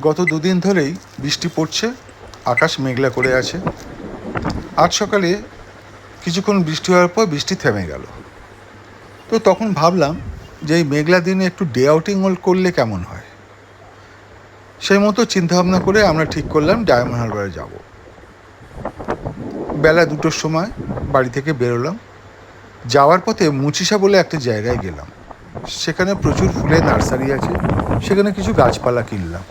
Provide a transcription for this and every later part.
গত দুদিন ধরেই বৃষ্টি পড়ছে, আকাশ মেঘলা করে আছে। আজ সকালে কিছুক্ষণ বৃষ্টি হওয়ার পর বৃষ্টি থেমে গেল। তো তখন ভাবলাম যে এই মেঘলা দিনে একটু ডে আউটিং করলে কেমন হয়? সেই মতো চিন্তাভাবনা করে আমরা ঠিক করলাম ডায়মন্ড হারবারে যাব। বেলা দুটোর সময় বাড়ি থেকে বেরোলাম। যাওয়ার পথে মুচিসা বলে একটা জায়গায় গেলাম। সেখানে প্রচুর ফুলের নার্সারি আছে, সেখানে কিছু গাছপালা কিনলাম।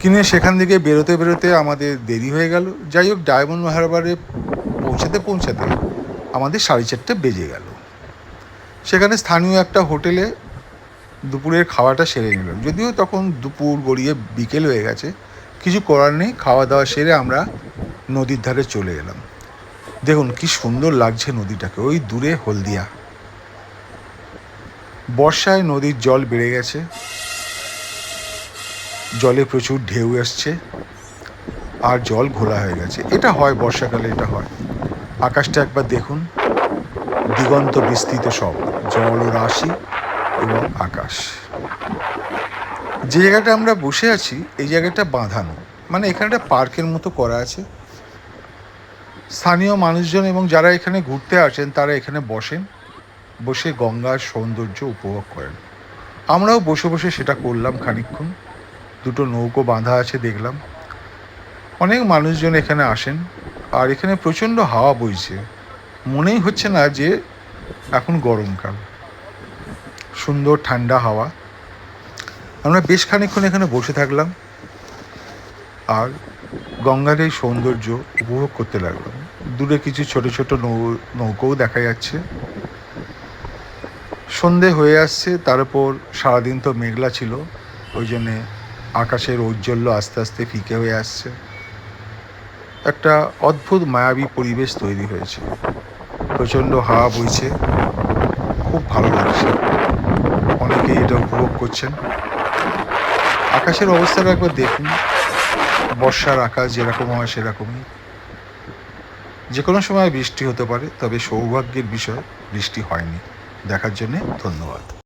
কিনে সেখান থেকে বেরোতে বেরোতে আমাদের দেরি হয়ে গেল। যাই হোক, ডায়মন্ড হারবারে পৌঁছাতে পৌঁছাতে আমাদের সাড়ে চারটে বেজে গেল। সেখানে স্থানীয় একটা হোটেলে দুপুরের খাওয়াটা সেরে নিলাম। যদিও তখন দুপুর গড়িয়ে বিকেল হয়ে গেছে, কিছু করার নেই খাওয়া দাওয়া সেরে আমরা নদীর ধারে চলে এলাম। দেখুন, কি সুন্দর লাগছে নদীটাকে, ওই দূরে হলদিয়া। বর্ষায় নদীর জল বেড়ে গেছে। জলে প্রচুর ঢেউ আসছে আর জল ঘোলা হয়ে গেছে। এটা হয়, বর্ষাকালে এটা হয়। আকাশটা একবার দেখুন, দিগন্ত বিস্তৃত সব, জল রাশি এবং আকাশ। যে জায়গাটা আমরা বসে আছি, এই জায়গাটা বাঁধানো। মানে এখানে একটা পার্কের মতো করা আছে। স্থানীয় মানুষজন এবং যারা এখানে ঘুরতে আসেন, তারা এখানে বসেন, বসে গঙ্গার সৌন্দর্য উপভোগ করেন। আমরাও বসে বসে সেটা করলাম খানিকক্ষণ। দুটো নৌকো বাঁধা আছে দেখলাম। অনেক মানুষজন এখানে আসেন আর এখানে প্রচণ্ড হাওয়া বইছে। মনেই হচ্ছে না যে এখন গরমকাল। সুন্দর ঠান্ডা হাওয়া। আমরা বেশ খানিকক্ষণ এখানে বসে থাকলাম আর গঙ্গার এই সৌন্দর্য উপভোগ করতে লাগলাম। দূরে কিছু ছোট ছোট নৌ, নৌকোও দেখা যাচ্ছে। সন্ধে হয়ে আসছে, তার উপর সারাদিন তো মেঘলা ছিল, ওই জন্যে আকাশের ঔজ্জ্বল্য আস্তে আস্তে ফিকে হয়ে আসছে। একটা অদ্ভুত মায়াবী পরিবেশ তৈরি হয়েছে। প্রচণ্ড হাওয়া বইছে। খুব ভালো লাগছে। অনেকেই এটা উপভোগ করছেন। আকাশের অবস্থাটা একবার দেখুন। বর্ষার আকাশ যেরকম হয় সেরকমই। যে কোনো সময় বৃষ্টি হতে পারে, তবে সৌভাগ্যের বিষয় বৃষ্টি হয়নি। দেখার জন্যে ধন্যবাদ।